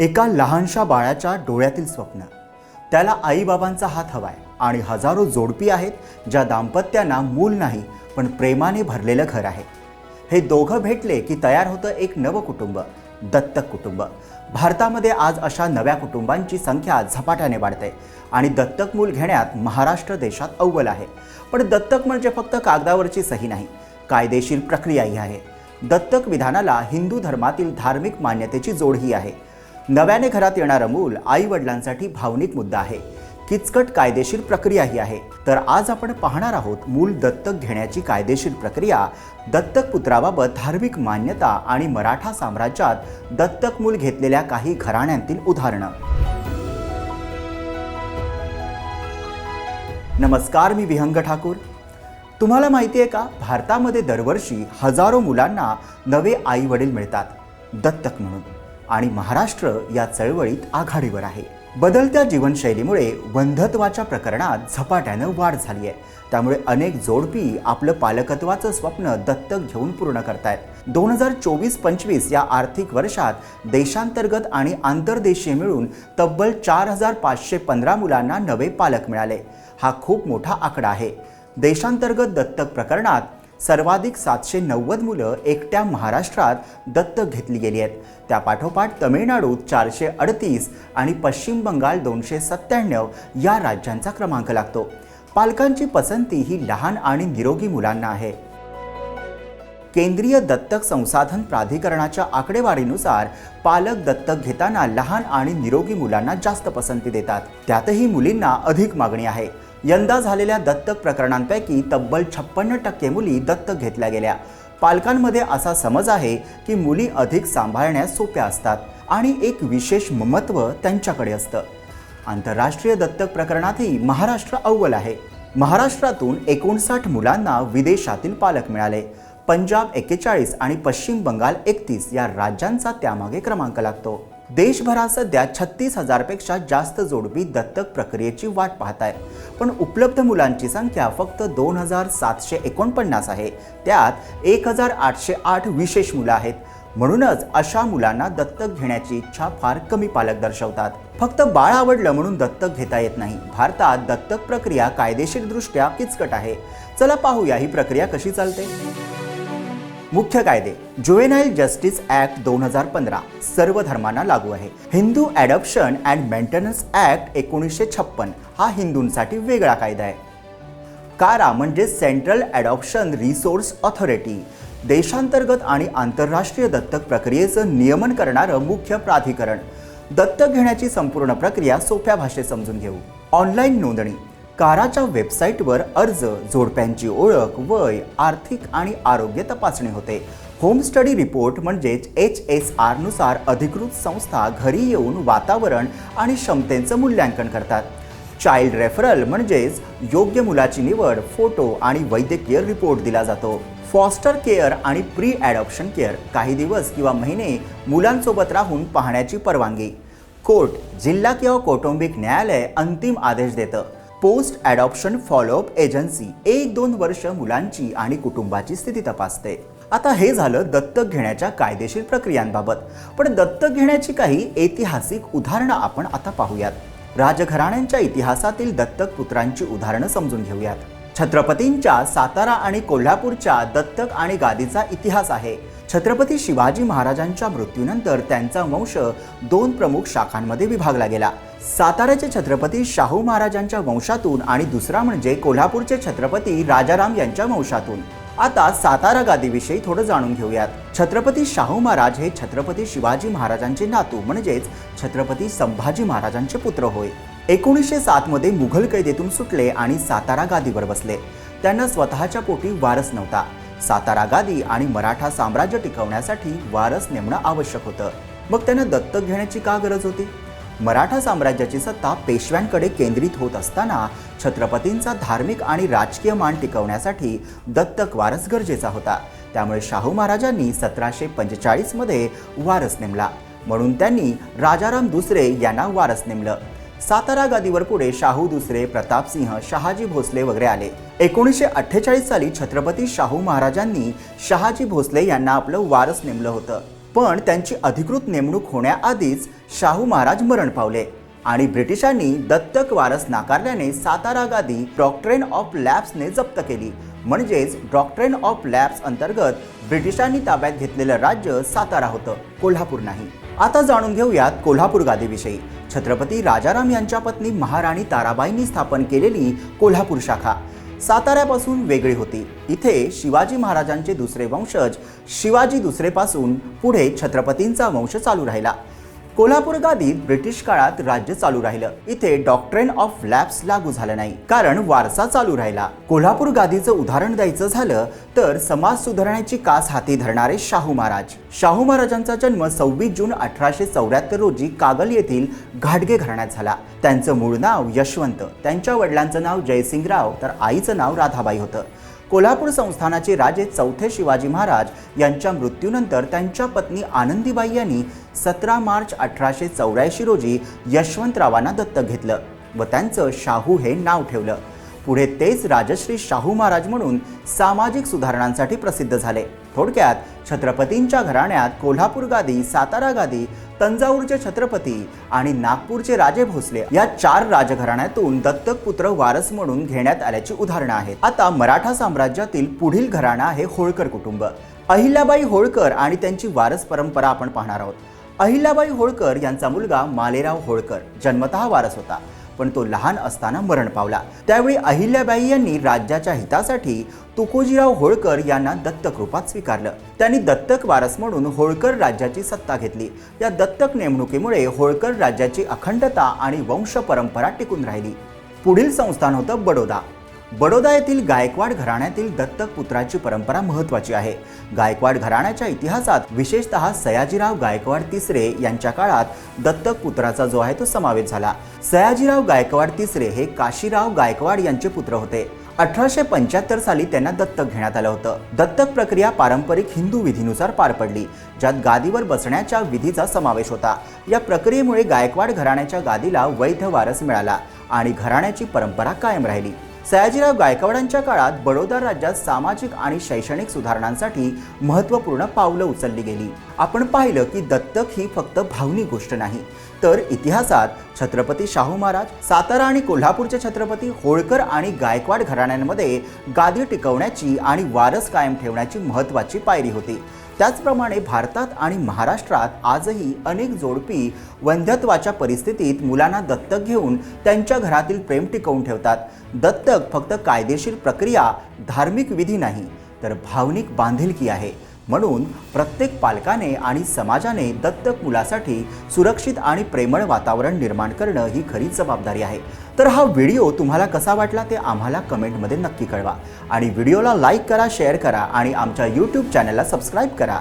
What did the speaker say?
एका लहानशा बाळाच्या डोळ्यातील स्वप्न. त्याला आईबाबांचा हात हवाय आणि हजारो जोडपी आहेत ज्या दाम्पत्यांना मूल नाही पण प्रेमाने भरलेलं घर आहे. हे दोघं भेटले की तयार होतं एक नवं कुटुंब दत्तक कुटुंब. भारतामध्ये आज अशा नव्या कुटुंबांची संख्या झपाट्याने वाढते आणि दत्तक मूल घेण्यात महाराष्ट्र देशात अव्वल आहे. पण दत्तक म्हणजे फक्त कागदावरची सही नाही कायदेशीर प्रक्रियाही आहे. दत्तक विधानाला हिंदू धर्मातील धार्मिक मान्यतेची जोडही आहे. नव्याने घरात येणारं मूल आई वडिलांसाठी भावनिक मुद्दा आहे. किचकट कायदेशीर प्रक्रियाही आहे. तर आज आपण पाहणार आहोत मूल दत्तक घेण्याची कायदेशीर प्रक्रिया दत्तक पुत्राबाबत धार्मिक मान्यता आणि मराठा साम्राज्यात दत्तक मूल घेतलेल्या काही घराण्यांतील उदाहरणं. नमस्कार मी विहंग ठाकूर. तुम्हाला माहिती आहे का? भारतामध्ये दरवर्षी हजारो मुलांना नवे आई वडील मिळतात. दत्तक म्हणून. आणि महाराष्ट्र या चळवळीत आघाडीवर आहे. बदलत्या जीवनशैलीमुळे वंधत्वाच्या प्रकरणात झपाट्यानं वाढ झाली आहे त्यामुळे अनेक जोडपी आपलं पालकत्वाचं स्वप्न दत्तक घेऊन पूर्ण करतायत. दोन हजार चोवीस पंचवीस या आर्थिक वर्षात देशांतर्गत आणि आंतरदेशीय मिळून तब्बल चार हजार पाचशे पंधरा मुलांना नवे पालक मिळाले. हा खूप मोठा आकडा आहे. देशांतर्गत दत्तक प्रकरणात सर्वाधिक सातशे नव्वद मुलं एकट्या महाराष्ट्रात दत्तक घेतली गेली आहेत. त्यापाठोपाठ तमिळनाडूत चारशे अडतीस आणि पश्चिम बंगाल दोनशे सत्त्याण्णव या राज्यांचा क्रमांक लागतो. पालकांची पसंती ही लहान आणि निरोगी मुलांना आहे. केंद्रीय दत्तक संसाधन प्राधिकरणाच्या आकडेवारीनुसार पालक दत्तक घेताना लहान आणि निरोगी मुलांना जास्त पसंती देतात. त्यातही मुलींना अधिक मागणी आहे. यंदा झालेल्या दत्तक प्रकरणांपैकी तब्बल छप्पन्न टक्के मुली दत्तक घेतल्या गेल्या. पालकांमध्ये असा समज आहे की मुली अधिक सांभाळण्यास सोप्या असतात आणि एक विशेष ममत्व त्यांच्याकडे असतं. आंतरराष्ट्रीय दत्तक प्रकरणातही महाराष्ट्र अव्वल आहे. महाराष्ट्रातून एकोणसाठ मुलांना विदेशातील पालक मिळाले. पंजाब एक्केचाळीस आणि पश्चिम बंगाल एकतीस या राज्यांचा त्यामागे क्रमांक लागतो. देशभरात सध्या छत्तीस हजारपेक्षा जास्त जोडपी दत्तक प्रक्रियेची वाट पाहत आहेत पण उपलब्ध मुलांची संख्या फक्त दोन हजार सातशे एकोणपन्नास आहे. त्यात एक हजार आठशे आठ विशेष मुलं आहेत. म्हणूनच अशा मुलांना दत्तक घेण्याची इच्छा फार कमी पालक दर्शवतात. फक्त बाळ आवडलं म्हणून दत्तक घेता येत नाही. भारतात दत्तक प्रक्रिया कायदेशीरदृष्ट्या किचकट आहे. चला पाहूया ही प्रक्रिया कशी चालते. मुख्य कायदे. जुएनाईल जस्टिस ऍक्ट दोन हजार पंधरा सर्व धर्मांना लागू आहे. Hindu adoption and maintenance act एकोणीसशे छप्पन हा हिंदूंसाठी वेगळा कायदा आहे. कारा म्हणजे सेंट्रल ॲडॉप्शन रिसोर्स ऑथॉरिटी देशांतर्गत आणि आंतरराष्ट्रीय दत्तक प्रक्रियेचं नियमन करणारं मुख्य प्राधिकरण. दत्तक घेण्याची संपूर्ण प्रक्रिया सोप्या भाषेत समजून घेऊ. ऑनलाईन नोंदणी. काराच्या वेबसाईटवर अर्ज जोडप्यांची ओळख वय आर्थिक आणि आरोग्य तपासणी होते. होम स्टडी रिपोर्ट म्हणजेच एच एस आरनुसार अधिकृत संस्था घरी येऊन वातावरण आणि क्षमतेचं मूल्यांकन करतात. चाइल्ड रेफरल म्हणजेच योग्य मुलाची निवड फोटो आणि वैद्यकीय रिपोर्ट दिला जातो. फॉस्टर केअर आणि प्री ॲडॉप्शन केअर काही दिवस किंवा महिने मुलांसोबत राहून पाहण्याची परवानगी. कोर्ट जिल्हा किंवा कौटुंबिक न्यायालय अंतिम आदेश देतं. पोस्ट ॲडॉप्शन फॉलोअप एजन्सी एक दोन वर्ष मुलांची आणि कुटुंबाची स्थिती तपासते. आता हे झालं दत्तक घेण्याच्या कायदेशीर प्रक्रियांबाबत. पण दत्तक घेण्याची काही ऐतिहासिक उदाहरणं आपण आता पाहूयात. राजघराण्यांच्या इतिहासातील दत्तक पुत्रांची उदाहरणं समजून घेऊयात. छत्रपतींच्या सातारा आणि कोल्हापूरच्या दत्तक आणि गादीचा इतिहास आहे. छत्रपती शिवाजी महाराजांच्या मृत्यूनंतर त्यांचा वंश दोन प्रमुख शाखांमध्ये विभागला गेला. साताऱ्याचे छत्रपती शाहू महाराजांच्या वंशातून आणि दुसरा म्हणजे कोल्हापूरचे छत्रपती राजाराम यांच्या वंशातून. आता सातारा गादीविषयी थोडं जाणून घेऊयात. छत्रपती शाहू महाराज हे छत्रपती शिवाजी महाराजांचे नातू म्हणजेच छत्रपती संभाजी महाराजांचे पुत्र होय. एकोणीसशे सातमध्ये मुघल कैदेतून सुटले आणि सातारा गादीवर बसले. त्यांना स्वतःच्या पोटी वारस नव्हता. सातारा गादी आणि मराठा साम्राज्य टिकवण्यासाठी वारस नेमणं आवश्यक होतं. मग त्यांना दत्तक घेण्याची का गरज होती? मराठा साम्राज्याची सत्ता पेशव्यांकडे केंद्रित होत असताना छत्रपतींचा धार्मिक आणि राजकीय मान टिकवण्यासाठी दत्तक वारस गरजेचा होता. त्यामुळे शाहू महाराजांनी सतराशे पंचेचाळीसमध्ये वारस नेमला. म्हणून त्यांनी राजाराम दुसरे यांना वारस नेमलं. सातारा गादीवर पुढे शाहू दुसरे प्रतापसिंह शहाजी भोसले वगैरे आले. एकोणीसशे अठ्ठेचाळीस साली छत्रपती शाहू महाराजांनी शहाजी भोसले यांना आपलं वारस नेमलं होतं. पण त्यांची अधिकृत नेमणूक होण्याआधीच शाहू महाराज मरण पावले आणि ब्रिटिशांनी दत्तक वारस नाकारल्याने सातारा गादी डॉक्ट्रेन ऑफ लॅब्सने जप्त केली. म्हणजेच डॉक्ट्रेन ऑफ लॅब्स अंतर्गत ब्रिटिशांनी ताब्यात घेतलेलं राज्य सातारा होतं कोल्हापूर नाही. आता जाणून घेऊयात कोल्हापूर गादीविषयी. छत्रपती राजाराम यांच्या पत्नी महाराणी ताराबाईंनी स्थापन केलेली कोल्हापूर शाखा. साताऱ्यापासून वेगळी होती. इथे शिवाजी महाराजांचे दुसरे वंशज शिवाजी दुसरेपासून पुढे छत्रपतींचा वंश चालू राहिला. कोल्हापूर गादीत ब्रिटिश काळात राज्य चालू राहिलं. इथे डॉक्ट्रेन ऑफ लॅब्स लागू झालं नाही. कारण वारसा चालू राहिला. कोल्हापूर गादीचं उदाहरण द्यायचं झालं तर समाज सुधारण्याची कास हाती धरणारे शाहू महाराज. शाहू महाराजांचा जन्म सव्वीस जून अठराशे चौऱ्याहत्तर रोजी कागल येथील घाटगे घराण्यात झाला. त्यांचं मूळ नाव यशवंत. त्यांच्या वडिलांचं नाव जयसिंगराव. तर आईचं नाव राधाबाई होतं. कोल्हापूर संस्थानाचे राजे चौथे शिवाजी महाराज यांच्या मृत्यूनंतर त्यांच्या पत्नी आनंदीबाई यांनी सतरा मार्च अठराशे चौऱ्याऐंशी रोजी यशवंतरावांना दत्तक घेतलं व त्यांचं शाहू हे नाव ठेवलं. पुढे तेच राजश्री शाहू महाराज म्हणून सामाजिक सुधारणांसाठी प्रसिद्ध झाले. थोडक्यात छत्रपतींच्या घराण्यात कोल्हापूर गादी सातारा गादी तंजावूरचे छत्रपती आणि नागपूरचे राजे भोसले या चार राजघराण्यातून दत्तक पुत्र वारस म्हणून घेण्यात आल्याची उदाहरणं आहेत. आता मराठा साम्राज्यातील पुढील घराणा आहे होळकर कुटुंब. अहिल्याबाई होळकर आणि त्यांची वारस परंपरा आपण पाहणार आहोत. अहिल्याबाई होळकर यांचा मुलगा मालेराव होळकर जन्मतः वारस होता. पण तो लहान असताना मरण पावला. त्यावेळी अहिल्याबाई यांनी राज्याच्या हितासाठी तुकोजीराव होळकर यांना दत्तक रूपात स्वीकारलं. त्यांनी दत्तक वारस म्हणून होळकर राज्याची सत्ता घेतली. या दत्तक नेमणुकीमुळे होळकर राज्याची अखंडता आणि वंश परंपरा टिकून राहिली. पुढील संस्थान होतं बडोदा. बडोदा येथील गायकवाड घराण्यातील दत्तक पुत्राची परंपरा महत्वाची आहे. गायकवाड घराण्याच्या इतिहासात विशेषतः सयाजीराव गायकवाड तिसरे यांच्या काळात दत्तक पुत्राचा जो आहे तो समावेश झाला. सयाजीराव गायकवाड तिसरे हे काशीराव गायकवाड यांचे पुत्र होते. अठराशे पंच्याहत्तर साली त्यांना दत्तक घेण्यात आलं होतं. दत्तक प्रक्रिया पारंपरिक हिंदू विधीनुसार पार पडली ज्यात गादीवर बसण्याच्या विधीचा समावेश होता. या प्रक्रियेमुळे गायकवाड घराण्याच्या गादीला वैध वारस मिळाला आणि घराण्याची परंपरा कायम राहिली. सयाजीराव गायकवाडांच्या काळात बडोदा राज्यात सामाजिक आणि शैक्षणिक सुधारणांसाठी महत्त्वपूर्ण पावलं उचलली गेली. आपण पाहिलं की दत्तक ही फक्त भावनिक गोष्ट नाही तर इतिहासात छत्रपती शाहू महाराज सातारा आणि कोल्हापूरचे छत्रपती होळकर आणि गायकवाड घराण्यांमध्ये गादी टिकवण्याची आणि वारस कायम ठेवण्याची महत्त्वाची पायरी होती. त्याचप्रमाणे भारतात आणि महाराष्ट्रात आजही अनेक जोडपी वंध्यत्वाच्या परिस्थितीत मुलांना दत्तक घेऊन त्यांच्या घरातील प्रेम टिकवून ठेवतात. दत्तक फक्त कायदेशीर प्रक्रिया धार्मिक विधी नाही तर भावनिक बांधिलकी आहे. म्हणून प्रत्येक पालकाने आणि समाजाने दत्तक मुलासाठी सुरक्षित आणि प्रेमळ वातावरण निर्माण करणं ही खरी जबाबदारी आहे. तर हा व्हिडिओ तुम्हाला कसा वाटला ते आम्हाला कमेंटमध्ये नक्की कळवा. आणि व्हिडिओला लाईक करा शेअर करा आणि आमच्या यूट्यूब चॅनलला सबस्क्राईब करा.